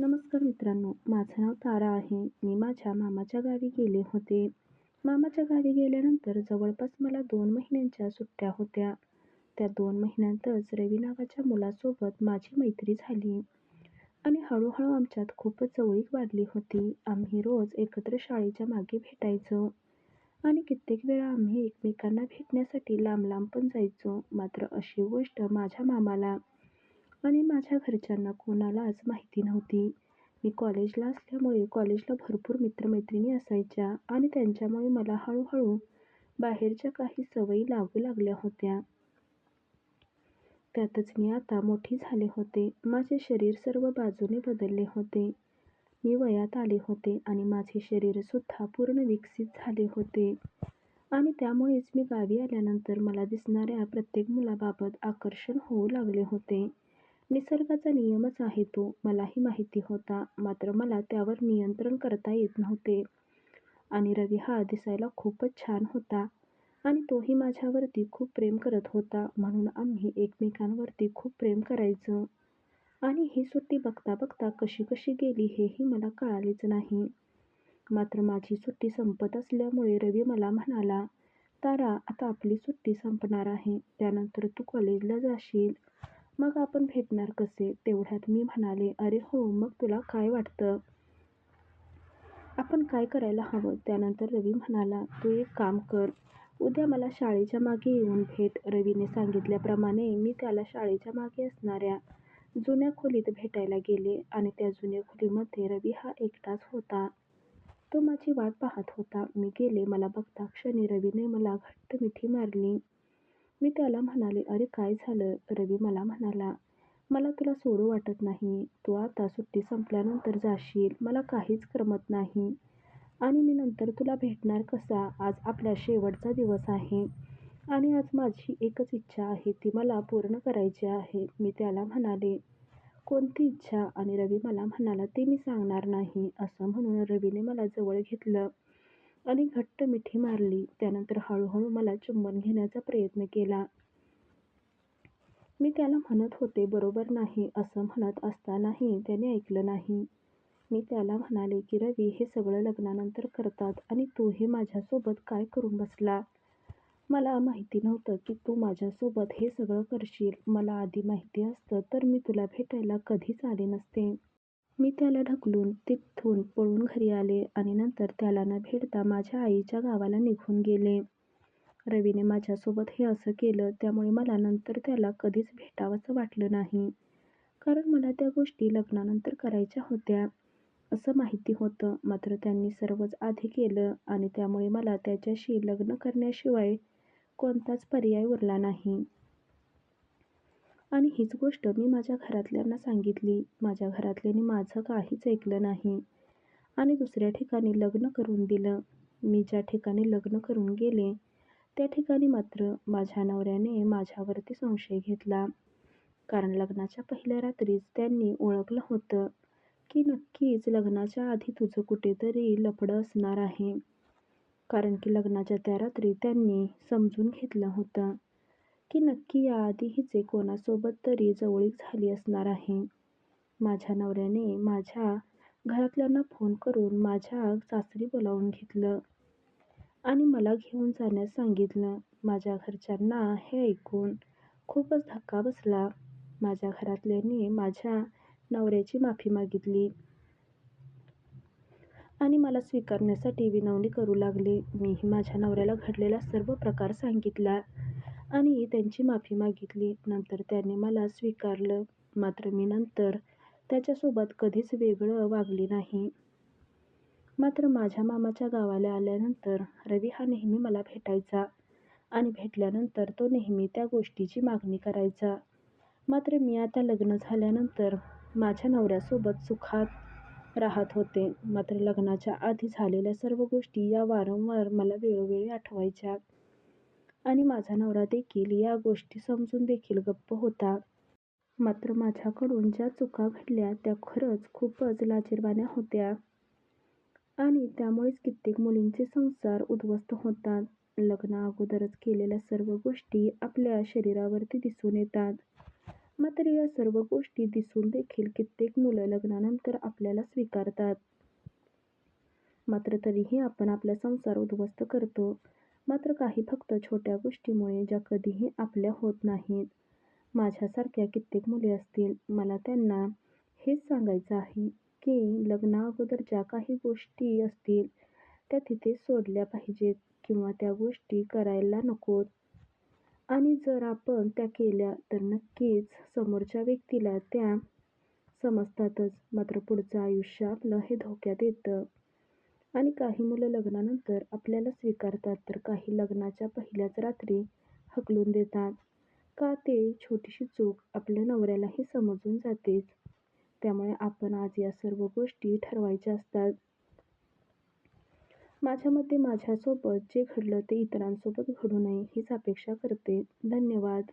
नमस्कार मित्रांनो माझं नाव तारा आहे. मी माझ्या मामाच्या गावी गेले होते. मामाच्या गावी गेल्यानंतर जवळपास मला दोन महिन्यांच्या सुट्ट्या होत्या. त्या दोन महिन्यांतच रवी नावाच्या मुलासोबत माझी मैत्री झाली. आणि हळूहळू आमच्यात खूपच जवळीक वाढली होती. आम्ही रोज एकत्र शाळेच्या मागे भेटायचो. आणि कित्येक वेळा आम्ही एकमेकांना भेटण्यासाठी लांब लांब पण जायचो. मात्र अशी गोष्ट माझ्या मामाला आणि माझ्या घरच्यांना कोणालाच माहिती नव्हती. मी कॉलेजला असल्यामुळे कॉलेजला भरपूर मित्रमैत्रिणी असायच्या आणि त्यांच्यामुळे मला हळूहळू बाहेरच्या काही सवयी लागू लागल्या होत्या. त्यातच मी आता मोठी झाले होते. माझे शरीर सर्व बाजूने बदलले होते. मी वयात आले होते आणि माझे शरीरसुद्धा पूर्ण विकसित झाले होते. आणि त्यामुळेच मी गावी आल्यानंतर मला दिसणाऱ्या प्रत्येक मुलाबाबत आकर्षण होऊ लागले होते. निसर्गाचा नियमच आहे तो. मलाही माहिती होता. मात्र मला त्यावर नियंत्रण करता येत नव्हते. आणि रवी हा दिसायला खूपच छान होता. आणि तोही माझ्यावरती खूप प्रेम करत होता. म्हणून आम्ही एकमेकांवरती खूप प्रेम करायचं. आणि ही सुट्टी बघता बघता कशी कशी गेली हेही मला कळालेच नाही. मात्र माझी सुट्टी संपत असल्यामुळे रवी मला म्हणाला तारा आता आपली सुट्टी संपणार आहे. त्यानंतर तू कॉलेजला जाशील. मग आपण भेटणार कसे? तेवढ्यात मी म्हणाले अरे हो मग तुला काय वाटतं? आपण काय करायला हवं? त्यानंतर रवी म्हणाला तू एक काम कर. उद्या मला शाळेच्या मागे येऊन भेट. रवीने सांगितल्याप्रमाणे मी त्याला शाळेच्या मागे असणाऱ्या जुन्या खोलीत भेटायला गेले आणि त्या जुन्या खोलीमध्ये रवी हा एकटाच होता. तो माझी वाट पाहत होता. मी गेले मला बघता क्षणी रवीने मला घट्ट मिठी मारली. मी त्याला म्हणाले अरे काय झालं? रवी मला म्हणाला मला तुला सोडू वाटत नाही. तू आता सुट्टी संपल्यानंतर जाशील. मला काहीच करमत नाही. आणि मी नंतर तुला भेटणार कसा? आज आपला शेवटचा दिवस आहे. आणि आज माझी एकच इच्छा आहे. ती मला पूर्ण करायची आहे. मी त्याला म्हणाले कोणती इच्छा? आणि रवी मला म्हणाला ते मी सांगणार नाही. असं म्हणून रवीने मला जवळ घेतलं. आणि घट्ट मिठी मारली. त्यानंतर हळूहळू मला चुंबन घेण्याचा प्रयत्न केला. मी त्याला म्हणत होते बरोबर नाही असं म्हणत असतानाही त्याने ऐकलं नाही. मी त्याला म्हणाले की रवी हे सगळं लग्नानंतर करतात आणि तू हे माझ्यासोबत काय करून बसला? मला माहिती नव्हतं की तू माझ्यासोबत हे सगळं करशील. मला आधी माहिती असतं तर मी तुला भेटायला कधीच आले नसते. मी त्याला ढकलून तिथून पळून घरी आले आणि नंतर त्याला न भेटता माझ्या आईच्या गावाला निघून गेले. रवीने माझ्यासोबत हे असं केलं त्यामुळे मला नंतर त्याला कधीच भेटावंसं वाटलं नाही. कारण मला त्या गोष्टी लग्नानंतर करायच्या होत्या असं माहिती होतं. मात्र त्यांनी सर्वच आधी केलं आणि त्यामुळे मला त्याच्याशी लग्न करण्याशिवाय कोणताच पर्याय उरला नाही. आणि हीच गोष्ट मी माझ्या घरातल्यांना सांगितली. माझ्या घरातल्यांनी माझं काहीच ऐकलं नाही. आणि दुसऱ्या ठिकाणी लग्न करून दिलं. मी ज्या ठिकाणी लग्न करून गेले त्या ठिकाणी मात्र माझ्या नवऱ्याने माझ्यावरती संशय घेतला. कारण लग्नाच्या पहिल्या रात्रीच त्यांनी ओळखलं होतं की नक्कीच लग्नाच्या आधी तुझं कुठेतरी लफडं असणार आहे. कारण की लग्नाच्या त्या रात्री त्यांनी समजून घेतलं होतं. की नक्की याआधी हिचे कोणासोबत तरी जवळीक झाली असणार आहे. माझ्या नवऱ्याने माझ्या घरातल्यांना फोन करून माझ्या सासरी बोलावून घेतलं आणि मला घेऊन जाण्यास सांगितलं. माझ्या घरच्यांना हे ऐकून खूपच धक्का बसला. माझ्या घरातल्यांनी माझ्या नवऱ्याची माफी मागितली आणि मला स्वीकारण्यासाठी विनवणी करू लागले. मीही माझ्या नवऱ्याला घडलेला सर्व प्रकार सांगितला. आणि त्यांची माफी मागितली. नंतर त्याने मला स्वीकारलं. मात्र मी नंतर त्याच्यासोबत कधीच वेगळं वागली नाही. मात्र माझ्या मामाच्या गावाला आल्यानंतर रवी हा नेहमी मला भेटायचा आणि भेटल्यानंतर तो नेहमी त्या गोष्टीची मागणी करायचा. मात्र मी आता लग्न झाल्यानंतर माझ्या नवऱ्यासोबत सुखात राहत होते. मात्र लग्नाच्या आधी झालेल्या सर्व गोष्टी या वारंवार मला वेळोवेळी आठवायच्या. आणि माझा नवरा देखील या गोष्टी समजून देखील गप्प होता मात्र माझ्याकडून ज्या चुका घडल्या त्या खरंच खूपच लाजिरवाण्या होत्या आणि त्यामुळेच कित्येक मुलींचे संसार उद्ध्वस्त होतात लग्ना अगोदरच केलेल्या सर्व गोष्टी आपल्या शरीरावरती दिसून येतात मात्र या सर्व गोष्टी दिसून देखील कित्येक मुलं लग्नानंतर आपल्याला स्वीकारतात. मात्र तरीही आपण आपला संसार उद्ध्वस्त करतो. मात्र काही फक्त छोट्या गोष्टींमुळे ज्या कधीही आपल्या होत नाहीत. माझ्यासारख्या कित्येक मुली असतील. मला त्यांना हेच सांगायचं आहे की लग्नाअगोदर ज्या काही गोष्टी असतील त्या तिथेच सोडल्या पाहिजेत किंवा त्या गोष्टी करायला नकोत. आणि जर आपण त्या केल्या तर नक्कीच समोरच्या व्यक्तीला त्या समजतातच. मात्र पुढचं आयुष्य आपलं हे धोक्यात येतं. आणि काही मुलं लग्नानंतर आपल्याला स्वीकारतात तर काही लग्नाच्या पहिल्याच रात्री हाकलून देतात. का ते छोटीशी चूक आपल्या नवऱ्यालाही समजून जातेच. त्यामुळे आपण आज या सर्व गोष्टी ठरवायच्या असतात. माझ्या मते माझ्यासोबत जे घडलं ते इतरांसोबत घडू नये हीच अपेक्षा करते. धन्यवाद.